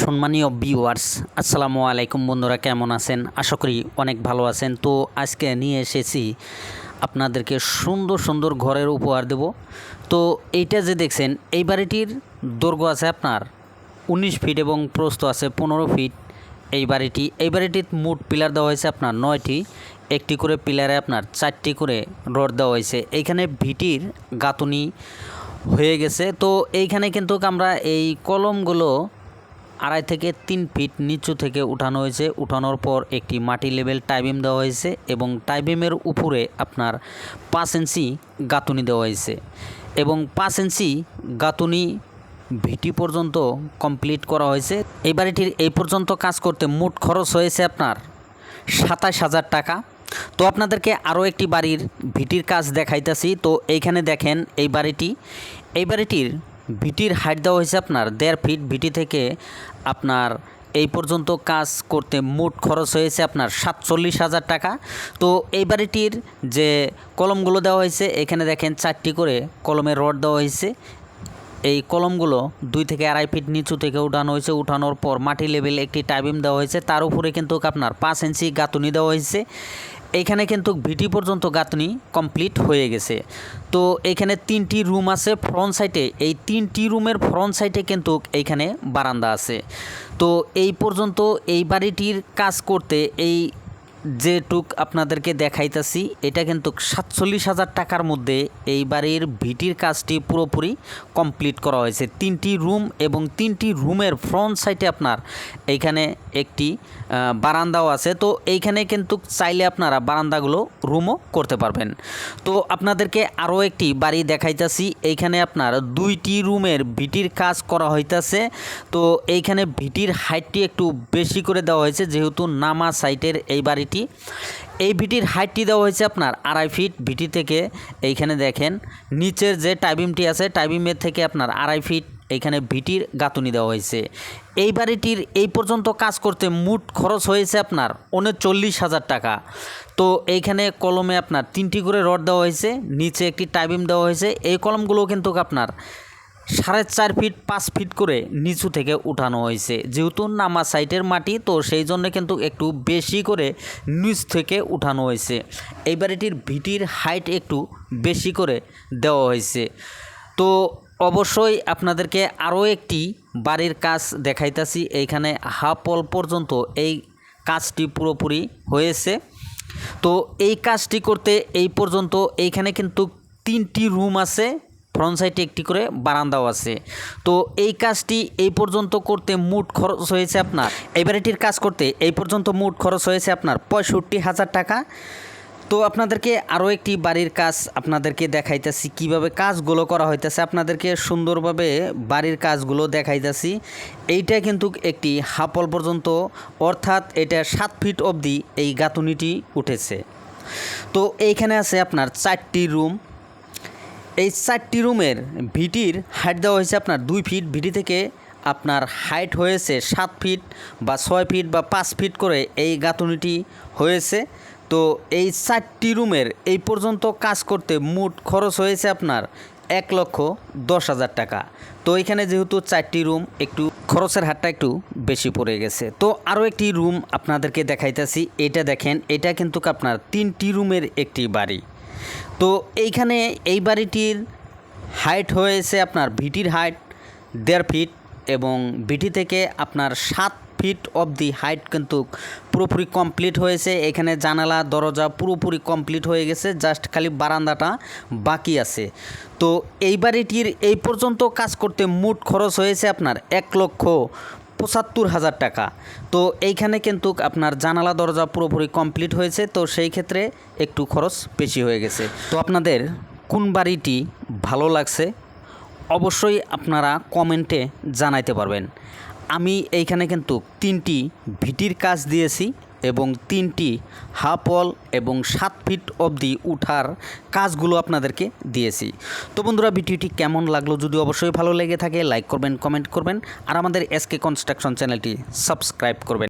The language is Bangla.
সম্মানীয় ভিউয়ার্স আসসালামু আলাইকুম বন্ধুরা, কেমন আছেন? আশা করি অনেক ভালো আছেন। তো আজকে নিয়ে এসেছি আপনাদেরকে সুন্দর সুন্দর ঘরের উপহার দেব। তো এইটা যে দেখছেন, এই বাড়িটির দৈর্ঘ্য আছে আপনার উনিশ ফিট এবং প্রস্থ আছে পনেরো ফিট এই বাড়িটি, এই বাড়িটির মোট পিলার দেওয়া হয়েছে আপনার নয়টি। একটি করে পিলারে আপনার চারটি করে রড দেওয়া হয়েছে। এইখানে ভিটির গাঁথুনি হয়ে গেছে। তো এইখানে কিন্তু আমরা এই কলমগুলো আড়াই থেকে তিন ফিট নিচু থেকে উঠানো হয়েছে। উঠানোর পর একটি মাটি লেভেল টাইবিম দেওয়া হয়েছে এবং টাইবিমের উপরে আপনার পাঁচ ইঞ্চি গাঁথুনি দেওয়া হয়েছে এবং পাঁচ ইঞ্চি গাঁথুনি ভিটি পর্যন্ত কমপ্লিট করা হয়েছে। এই বাড়িটির এই পর্যন্ত কাজ করতে মোট খরচ হয়েছে আপনার সাতাশ হাজার টাকা। তো আপনাদেরকে আরও একটি বাড়ির ভিটির কাজ দেখাইতেছি। তো এইখানে দেখেন এই বাড়িটি। এই বাড়িটির ভিটির হাইট দেওয়া হয়েছে আপনার দেড় ফিট ভিটি থেকে আপনার এই পর্যন্ত কাজ করতে মোট খরচ হয়েছে আপনার সাতচল্লিশ হাজার টাকা। তো এই বাড়িটির যে কলমগুলো দেওয়া হয়েছে, এখানে দেখেন চারটি করে কলমের রড দেওয়া হয়েছে। এই কলমগুলো দুই থেকে আড়াই ফিট নিচু থেকে উঠানো হয়েছে। উঠানোর পর মাটি লেভেল একটি টাইবিম দেওয়া হয়েছে। তার উপরে কিন্তু আপনার পাঁচ ইঞ্চি গাঁথুনি দেওয়া হয়েছে। এইখানে কিন্তু ভিটি পর্যন্ত গাঁথনি কমপ্লিট হয়ে গেছে। তো এখানে তিনটি রুম আছে ফ্রন্ট সাইডে। এই তিনটি রুমের ফ্রন্ট সাইডে কিন্তু এইখানে বারান্দা আছে। তো এই পর্যন্ত এই বাড়িটির কাজ করতে এই যেটুক আপনাদেরকে দেখাইতেছি, এটা কিন্তু সাতচল্লিশ হাজার টাকার মধ্যে এই বাড়ির ভিটির কাজটি পুরোপুরি কমপ্লিট করা হয়েছে। তিনটি রুম এবং তিনটি রুমের ফ্রন্ট সাইডে আপনার এইখানে একটি বারান্দাও আছে। তো এইখানে কিন্তু চাইলে আপনারা বারান্দাগুলো রুমও করতে পারবেন। তো আপনাদেরকে আরও একটি বাড়ি দেখাইতেছি। এইখানে আপনার দুইটি রুমের ভিটির কাজ করা হইতাছে। তো এইখানে ভিটির হাইটটি একটু বেশি করে দেওয়া হয়েছে, যেহেতু নামা সাইটের এই বাড়িটি এই ভিটির হাইটটি দেওয়া হয়েছে আপনার আড়াই ফিট। ভিটি থেকে এইখানে দেখেন, নিচের যে টাইবিমটি আছে টাইবিমের থেকে আপনার আড়াই ফিট এইখানে ভিটির গাঁথুনি দেওয়া হয়েছে। এই বাড়িটির এই পর্যন্ত কাজ করতে মোট খরচ হয়েছে আপনার উনচল্লিশ হাজার টাকা। তো এইখানে কলমে আপনার তিনটি করে রড দেওয়া হয়েছে, নিচে একটি টাইবিম দেওয়া হয়েছে। এই কলমগুলো কিন্তু আপনার সাড়ে চার ফিট, পাঁচ ফিট করে নিচু থেকে উঠানো হয়েছে। যেহেতু নামা সাইটের মাটি, তো সেই জন্য কিন্তু একটু বেশি করে নিচ থেকে উঠানো হয়েছে। এই বাড়িটির ভিটির হাইট একটু বেশি করে দেওয়া হয়েছে। তো অবশ্যই আপনাদেরকে আরও একটি বাড়ির কাজ দেখাইতাছি। এইখানে হাফ অল পর্যন্ত এই কাজটি পুরোপুরি হয়েছে। তো এই কাজটি করতে এই পর্যন্ত এইখানে কিন্তু তিনটি রুম আছে। ফ্রন্ট সাইডে একটি করে বারান্দাও আছে। তো এই কাজটি এই পর্যন্ত করতে মোট খরচ হয়েছে আপনার এই বাড়িটির কাজ করতে এই পর্যন্ত মোট খরচ হয়েছে আপনার পঁয়ষট্টি হাজার টাকা। তো আপনাদেরকে আরও একটি বাড়ির কাজ আপনাদেরকে দেখাইতেছি, কীভাবে কাজগুলো করা হইতেছে। আপনাদেরকে সুন্দরভাবে বাড়ির কাজগুলো দেখাইতেছি। এইটা কিন্তু একটি হাফল পর্যন্ত, অর্থাৎ এটা সাত ফিট অবধি এই গাঁথুনিটি উঠেছে। তো এইখানে আছে আপনার চারটি রুম এই চারটি রুমের ভিটির হাইট দেওয়া হয়েছে আপনার দুই ফিট ভিটি থেকে আপনার হাইট হয়েছে সাত ফিট বা ছয় ফিট বা পাঁচ ফিট করে এই গাঁথুনিটি হয়েছে। তো এই চারটি রুমের এই পর্যন্ত কাজ করতে মোট খরচ হয়েছে আপনার এক লক্ষ দশ হাজার টাকা। তো এখানে যেহেতু চারটি রুম, একটু খরচের হারটা একটু বেশি পড়ে গেছে। তো আরও একটি রুম আপনাদেরকে দেখাইতেছি, এটা দেখেন, এটা কিন্তু আপনার তিনটি রুমের একটি বাড়ি। তো এইখানে এই বাড়িটির হাইট হয়েছে আপনার ভিটির হাইট দেড় ফিট এবং ভিটি থেকে আপনার সাত ফিট অবধি হাইট কিন্তু পুরোপুরি কমপ্লিট হয়েছে। এখানে জানালা, দরজা পুরোপুরি কমপ্লিট হয়ে গেছে। জাস্ট খালি বারান্দাটা বাকি আছে। তো এই বাড়িটির এই পর্যন্ত কাজ করতে মোট খরচ হয়েছে আপনার এক লক্ষ পঁচাত্তর হাজার টাকা। তো এইখানে কিন্তু আপনার জানালা দরজা পুরোপুরি কমপ্লিট হয়েছে, তো সেই ক্ষেত্রে একটু খরচ বেশি হয়ে গেছে। তো আপনাদের কোন বাড়িটি ভালো লাগছে, অবশ্যই আপনারা কমেন্টে জানাইতে পারবেন। আমি এইখানে কিন্তু তিনটি ভিটির কাজ দিয়েছি এবং তিনটি হাফ ওয়াল এবং সাত ফিট অবধি উঠার কাজগুলো আপনাদেরকে দিয়েছি। তো বন্ধুরা, ভিডিওটি কেমন লাগল যদি অবশ্যই ভালো লেগে থাকে লাইক করবেন কমেন্ট করবেন, আর আমাদের এসকে কনস্ট্রাকশন চ্যানেলটি সাবস্ক্রাইব করবেন।